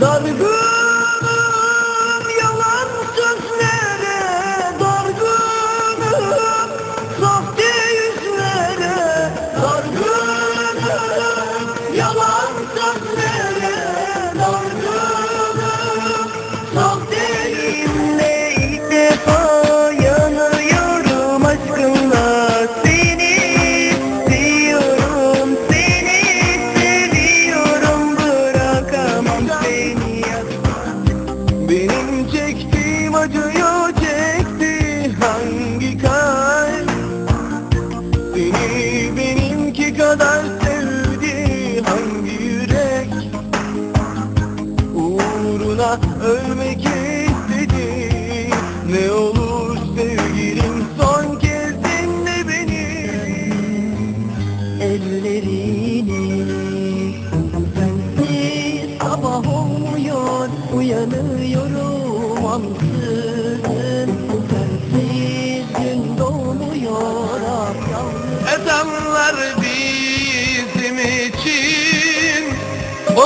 Dargınım yalan sözlere Dargınım sahte yüzlere Dargınım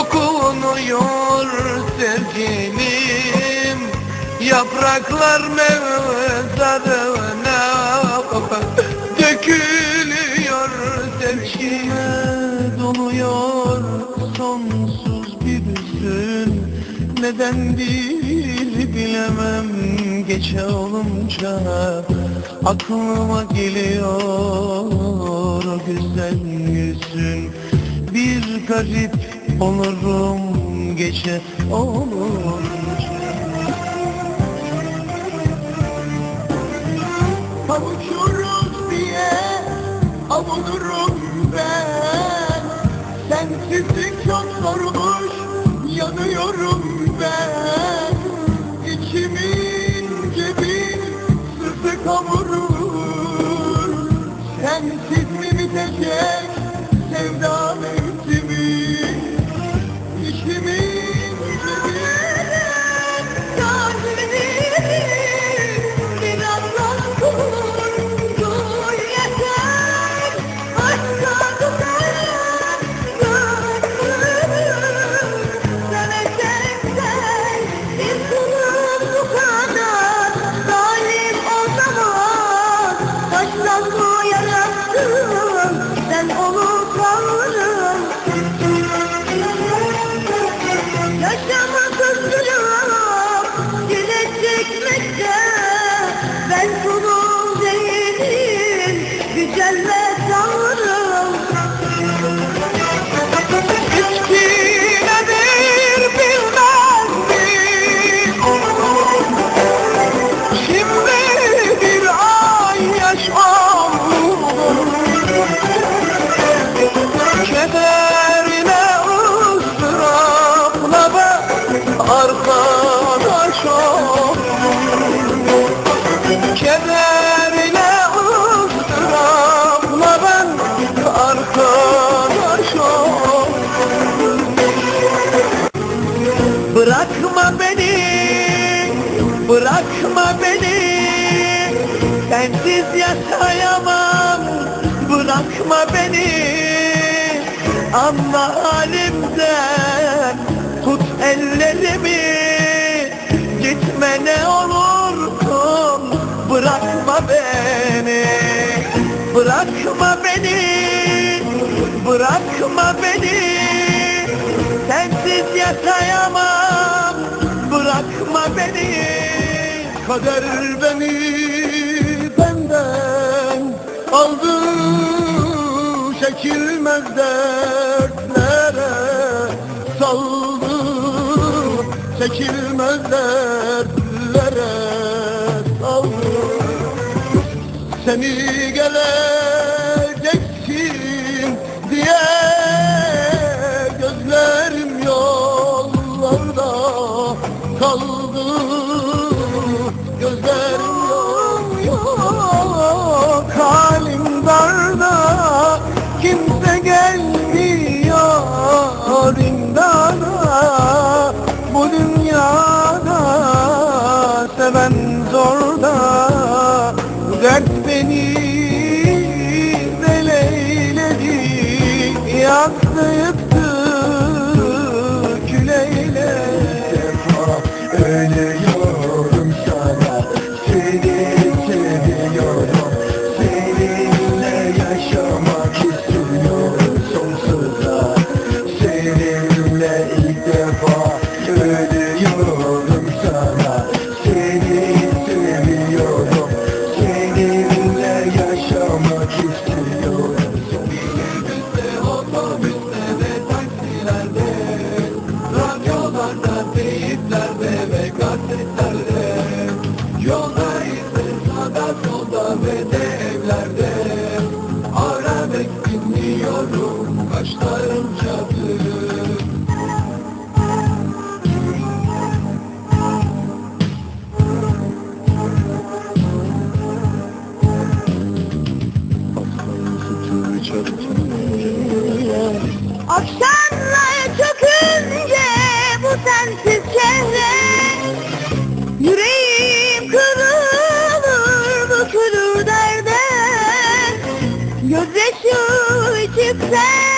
Okunuyor sevgilim. Yapraklar mezarına Dökülüyor sevgime. Doluyor sonsuz bir hüzün. Nedendir bilemem. Gece olunca Aklıma geliyor o güzel yüzün. Bir garip olurum gece olunca Kavuşuruz diye avunurum ben. Sensizlik çok zormuş yanıyorum ben Hãy subscribe Sensiz yaşayamam, bırakma beni. Anla halimden, tut ellerimi. Gitme ne olursun, bırakma beni. Bırakma beni, bırakma beni. Sensiz yaşayamam. Bırakma beni. Kader beni benden Aldı çekilmez dertlere Saldı çekilmez dertlere Saldı. Seni geleceksin diye gözlerim yollarda kaldı Akşamlar çökünce bu sensiz çehre Yüreğim kırılır bu kırır derde. Gözyaşı içip sen